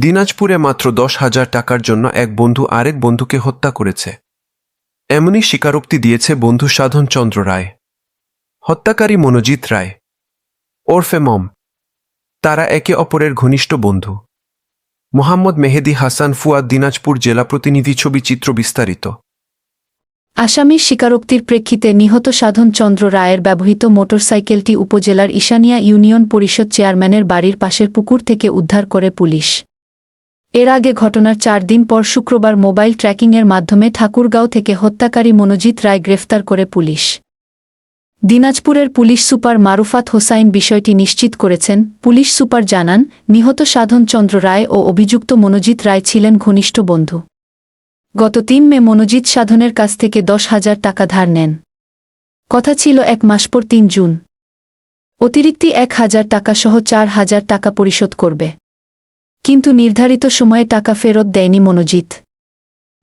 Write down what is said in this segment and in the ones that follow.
দিনাজপুরে মাত্র দশ হাজার টাকার জন্য এক বন্ধু আরেক বন্ধুকে হত্যা করেছে। এমনই স্বীকারোক্তি দিয়েছে বন্ধু সাধন চন্দ্র রায়। হত্যাকারী মনোজিৎ রায়। ওরফে মম। তারা একে অপরের ঘনিষ্ঠ বন্ধু। মোহাম্মদ মেহেদি হাসান ফুয়াদ দিনাজপুর জেলা প্রতিনিধি ছবি চিত্র বিস্তারিত। আসামির স্বীকারোক্তির প্রেক্ষিতে নিহত সাধন চন্দ্র রায়ের ব্যবহৃত মোটরসাইকেলটি উপজেলার ঈশানিয়া ইউনিয়ন পরিষদ চেয়ারম্যানের বাড়ির পাশের পুকুর থেকে উদ্ধার করে পুলিশ। এর আগে ঘটনার চার দিন পর শুক্রবার মোবাইল ট্র্যাকিংয়ের মাধ্যমে ঠাকুরগাঁও থেকে হত্যাকারী মনোজিৎ রায় গ্রেফতার করে পুলিশ। দিনাজপুরের পুলিশ সুপার মারুফাত হোসাইন বিষয়টি নিশ্চিত করেছেন। পুলিশ সুপার জানান, নিহত সাধন চন্দ্র রায় ও অভিযুক্ত মনোজিৎ রায় ছিলেন ঘনিষ্ঠ বন্ধু। গত তিন মে মনোজিৎ সাধনের কাছ থেকে দশ হাজার টাকা ধার নেন। কথা ছিল এক মাস পর তিন জুন। অতিরিক্তি এক হাজার টাকা সহ চার হাজার টাকা পরিশোধ করবে। কিন্তু নির্ধারিত সময়ে টাকা ফেরত দেয়নি মনোজিৎ।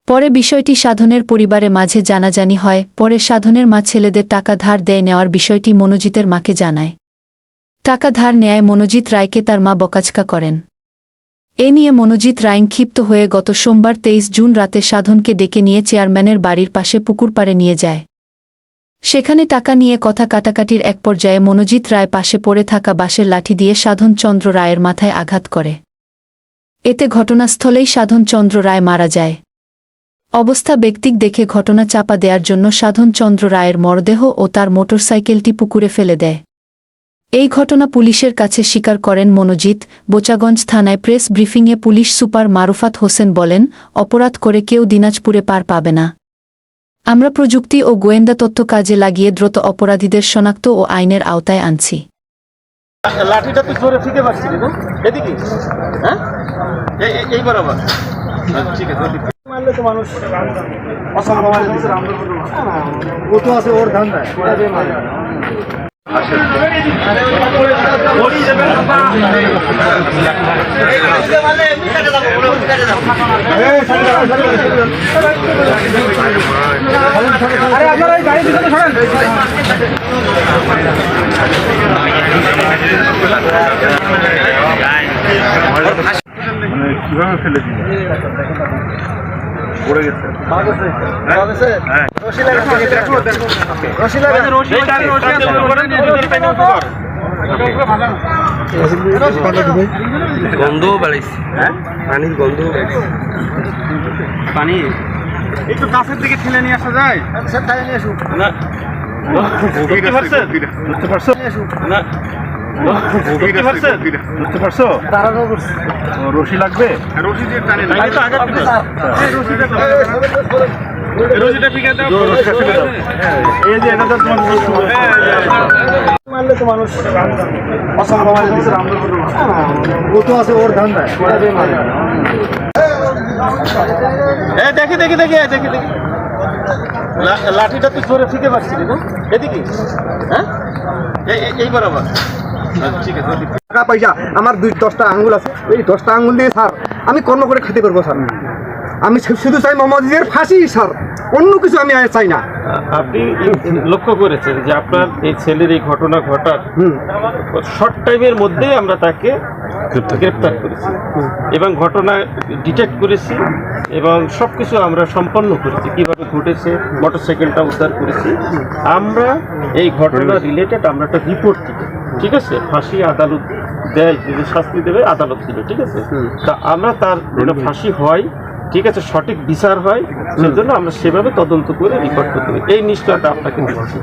পরে বিষয়টি সাধনের পরিবারে মাঝে জানাজানি হয়, পরে সাধনের মা ছেলেদের টাকা ধার দেয় নেওয়ার বিষয়টি মনোজিতের মাকে জানায়। টাকা ধার নেয় মনোজিৎ রায়কে তার মা বকাচকা করেন। এ নিয়ে মনোজিৎ রাইন ক্ষিপ্ত হয়ে গত সোমবার তেইশ জুন রাতে সাধনকে ডেকে নিয়ে চেয়ারম্যানের বাড়ির পাশে পুকুর পাড়ে নিয়ে যায়। সেখানে টাকা নিয়ে কথা কাটাকাটির এক পর্যায়ে মনোজিৎ রায় পাশে পড়ে থাকা বাঁশের লাঠি দিয়ে সাধন চন্দ্র রায়ের মাথায় আঘাত করে। এতে ঘটনাস্থলেই সাধন চন্দ্র রায় মারা যায়। অবস্থা ব্যক্তিক দেখে ঘটনা চাপা দেওয়ার জন্য সাধন চন্দ্র রায়ের মরদেহ ও তার মোটরসাইকেলটি পুকুরে ফেলে দেয়। এই ঘটনা পুলিশের কাছে স্বীকার করেন মনোজিৎ। বোচাগঞ্জ থানায় প্রেস ব্রিফিংয়ে পুলিশ সুপার মারুফাত হোসেন বলেন, অপরাধ করে কেউ দিনাজপুরে পার পাবে না। আমরা প্রযুক্তি ও গোয়েন্দা তথ্য কাজে লাগিয়ে দ্রুত অপরাধীদের শনাক্ত ও আইনের আওতায় আনছি। লাঠিটা তুই ধরে ফিতে পারছিলি না? এদিকে? হ্যাঁ? এই- বরাবর। আচ্ছা, ঠিক আছে মারলে তো মানুষ অসংখ্য মারে দিচ্ছে ও তো আছে ওর ধান আরে আপনারা গাড়ি পিছনে সরেন মানে কীভাবে ফেলে দিল। পড়ে গেছে। হ্যাঁ? রশি লাগাতে দেখো রশি লাগাতে রশি গন্ধ বাড়াইছে। হ্যাঁ? পানির গন্ধ পানি? একটু কাছের দিকে ঠেলে নিয়ে আসা যায়? না। বুঝতে পারছেন? বুঝতে পারছ না। বুঝতে পারছ? রশি লাগবে? রশি দিয়ে টানে তো রশিটা দাও। রশিটা এই যে এটা তো তোমার বস্তু। তো মানুষ ও তো আছে ওর ধান এ দেখি দেখি দেখি দেখি দেখি। লাঠিটা তুই ধরে ফিকে পারছিলি না? এদিকে। হ্যাঁ? এই বরাবর। আচ্ছা। টাকা পয়সা আমার দুই দশটা আঙুল আছে। এই দশটা আঙুল দিয়ে স্যার আমি কর্ম করে খেতে পারব স্যার। আমি শুধু চাই মোহাম্মদের ফাঁসি স্যার। অন্য কিছু আমি চাই না। আপনি লক্ষ্য করেছেন যে আপনার এই ছেলের এই ঘটনা ঘটার হুম। শর্ট টাইমের মধ্যেই আমরা তাকে গ্রেপ্তার করেছি। এবং ঘটনা ডিটেক্ট করেছি এবং সব কিছু আমরা সম্পন্ন করেছি। কীভাবে ঘটেছে মোটরসাইকেলটা উদ্ধার করেছি। আমরা এই ঘটনা রিলেটেড আমরা একটা রিপোর্ট দিই ঠিক আছে? ফাঁসি আদালত দেয় যদি শাস্তি দেবে আদালত দিবে ঠিক আছে? তা আমরা তার ফাঁসি হয় ঠিক আছে সঠিক বিচার হয় সেজন্য আমরা সেভাবে তদন্ত করে রিপোর্ট করতে হবে এই নিশ্চয়তা আপনাকে দিচ্ছি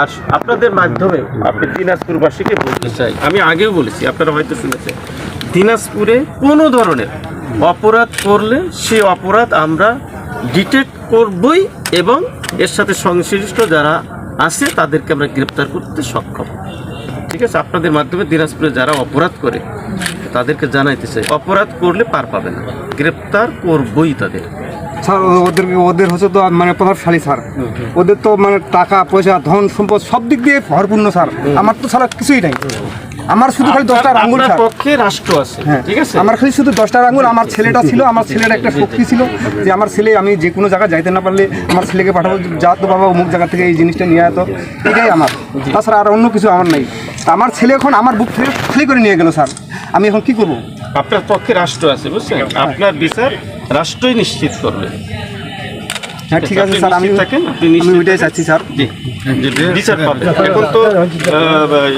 আর আপনাদের মাধ্যমে আপনি দিনাজপুরবাসীকে বলতে চাই। আমি আগেও বলেছি আপনারা হয়তো শুনেছেন। দিনাজপুরে কোনো ধরনের অপরাধ করলে সে অপরাধ আমরা ডিটেক্ট করবই এবং এর সাথে সংশ্লিষ্ট যারা আছে তাদেরকে আমরা গ্রেপ্তার করতে সক্ষম। ঠিক আছে? আপনাদের মাধ্যমে দিনাজপুরে যারা অপরাধ করে তাদেরকে জানাইতে চাই। অপরাধ করলে পার পাবে না। গ্রেপ্তার করবই তাদের। স্যার ওদের ওদের হচ্ছে তো মানে প্রভাবশালী স্যার। ওদের তো মানে টাকা পয়সা ধন সম্পদ সব দিক দিয়ে ভরপূর্ণ স্যার। আমার তো ছাড়া কিছুই নাই। আমার শুধু খালি দশটার আঙ্গুল পক্ষে রাষ্ট্র আছে হ্যাঁ। ঠিক আছে? আমার খালি শুধু দশটার আঙ্গুল আমার ছেলেটা ছিল আমার ছেলের একটা শক্তি ছিল যে আমার ছেলে আমি যে কোনো জায়গায় যাইতে না পারলে আমার ছেলেকে পাঠাবো যা তো বাবা অমুক জায়গা থেকে এই জিনিসটা নিয়ে আয়তো এটাই আমার। তাছাড়া আর অন্য কিছু আমার নাই। আমার ছেলে এখন আমার বুক থেকে খালি করে নিয়ে গেল, স্যার। আমি এখন কি করব? আপনার পক্ষে রাষ্ট্র আছে, বুঝছেন? আপনার বিচার রাষ্ট্রই নিশ্চিত করবে। হ্যাঁ ঠিক আছে স্যার আমি নিশ্চিত থাকেন, আপনি আমি ওইটাই চাচ্ছি স্যার। জি বিচার পাবে এখন তো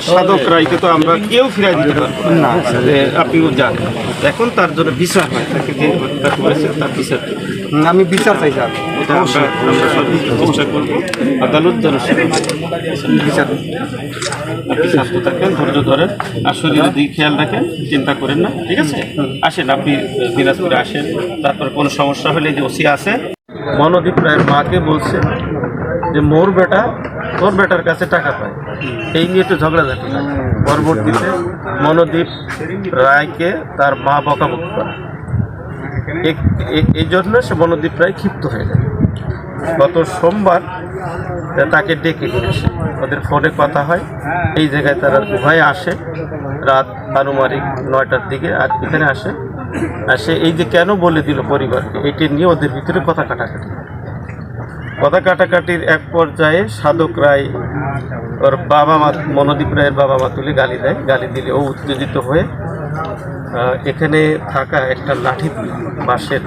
সাধক রায়কে তো আমরা কেউ ফিরাই দিতে পারব না। আপনিও যান। এখন তার জন্য বিচার হয় তাকে যে হত্যা করেছে তার বিচার আমি বিচার চাই স্যার। এটা আমরা আমরা সর্বোচ্চ চেষ্টা করব। আদালত যেন বিচার। আপনি শান্ত থাকেন ধৈর্য ধরেন আর শরীরের দিকে খেয়াল রাখেন চিন্তা করেন না ঠিক আছে? আসেন আপনি দিনাজপুরে আসেন তারপর কোনো সমস্যা হলে যে ওসি আছে মনোদীপ রায়ের মাকে বলছে যে, মোর বেটা, তোর বেটার কাছে টাকা পায়। এই নিয়ে তো ঝগড়াঝাটি হয়। পরবর্তীতে মনোদীপ রায়কে তার মা বকাবকি করে। এই জন্য সে মনোদীপ রায় ক্ষিপ্ত হয়ে যায় গত সোমবার তাকে ডেকে নিয়ে আসে। ওদের ফোনে কথা হয়। এই জায়গায় তারা উভয়ে আসে। রাত আনুমানিক নয়টার দিকে আর এখানে আসে। আর সে এই যে কেন বলে দিল পরিবারকে এটি নিয়ে ওদের ভিতরে কথা কাটাকাটি। কথা কাটাকাটির এক পর্যায়ে সাধক রায় ওর বাবা মা মনোদীপ রায়ের বাবা মা তুলে গালি দেয়। গালি দিলে ও উত্তেজিত হয়ে এখানে থাকা একটা লাঠি দিয়ে বাঁশের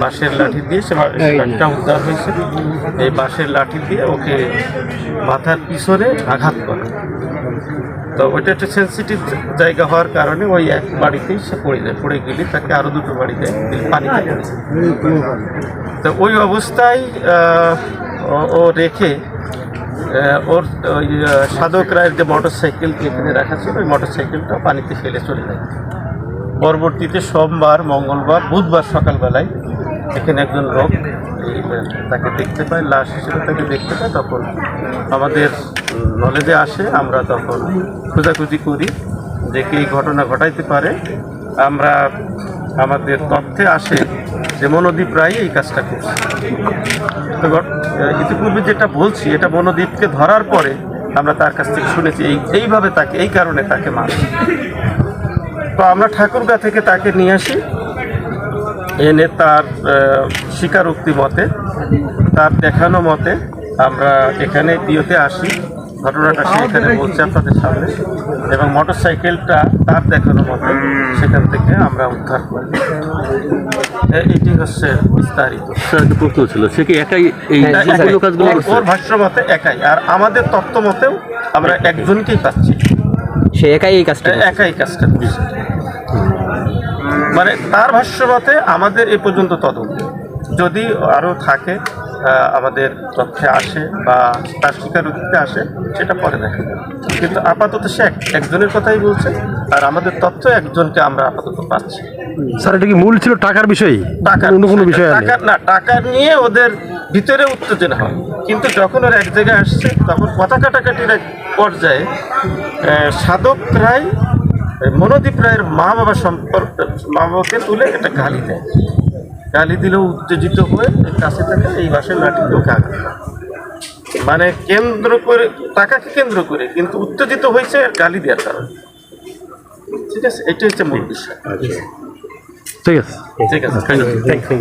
বাঁশের লাঠি দিয়ে সে একটা উদ্ধার হয়েছে। এই বাঁশের লাঠি দিয়ে ওকে মাথার পিছনে আঘাত করে। তো ওইটা একটা সেন্সিটিভ জায়গা হওয়ার কারণে ওই এক বাড়িতেই সে পড়ে যায়, পড়ে গেলে তাকে আরও দুটো বাড়িতে পানি তো ওই অবস্থায় ও- ও রেখে ওর ওই সাধক রায়ের যে মোটর সাইকেল এখানে রাখা ছিল, ওই মোটর সাইকেলটা পানিতে ফেলে চলে যায়। পরবর্তীতে সোমবার, মঙ্গলবার, বুধবার সকালবেলায় এখানে একজন লোক তাকে দেখতে পায়, লাশ হিসেবে তাকে দেখতে পায়, তখন আমাদের নলেজে আসে, আমরা তখন খোঁজাখুঁজি করি, যে কি ঘটনা ঘটাইতে পারে। আমরা আমাদের তথ্যে আসে যে মনোদীপ রায় এই কাজটা করছে। ইতিপূর্বে যেটা বলছি, এটা মনোদীপকে ধরার পরে আমরা তার কাছ থেকে শুনেছি, এই, এইভাবে তাকে, এই কারণে তাকে মারে তো আমরা ঠাকুরগা থেকে তাকে নিয়ে আসি এনে তার স্বীকারোক্তি মতে তার দেখানো মতে আমরা এখানে দিওতে আসি। ঘটনাটা সে এখানে বলছে আপনাদের সামনে। এবং মোটর সাইকেলটা তার দেখানো মতে সেখান থেকে আমরা উদ্ধার করি। এটি হচ্ছে বিস্তারিত। প্রশ্ন ছিল। সে কি একাই এই কাজগুলো ওর- ভাষ্য মতে একাই। আর আমাদের তত্ত্ব মতেও আমরা একজনকেই পাচ্ছি। সে একাই এই কাজটা একাই কাজটা মানে তার ভাষ্য মতে আমাদের এ পর্যন্ত তদন্ত। যদি আরও থাকে আমাদের তথ্যে আসে বা তার স্বীকারোক্তিতে আসে সেটা পরে দেখা যাবে। কিন্তু আপাতত সে এক- একজনের কথাই বলছে আর আমাদের তথ্য একজনকে আমরা আপাতত পাচ্ছি। স্যার এটা কি মূল ছিল টাকার বিষয় টাকার অন্য কোনো বিষয় টাকা না টাকা নিয়ে ওদের ভিতরে উত্তেজনা হয়। কিন্তু যখন ওরা এক জায়গায় আসছে তখন কথা কাটাকাটির এক পর্যায়ে সাধক রায় মনোদীপ রায়ের মা বাবা সম্পর্ক মা বাবাকে তুলে একটা গালি দেয়। গালি দিলেও উত্তেজিত হয়ে কাছে থেকে এই বাসের লাঠি ওকে আঘাত মানে কেন্দ্র করে টাকাকে কেন্দ্র করে কিন্তু উত্তেজিত হয়েছে গালি দেওয়ার কারণে। ঠিক আছে? এটা হচ্ছে মূল বিষয়। ঠিক আছে। ঠিক আছে থ্যাংক ইউ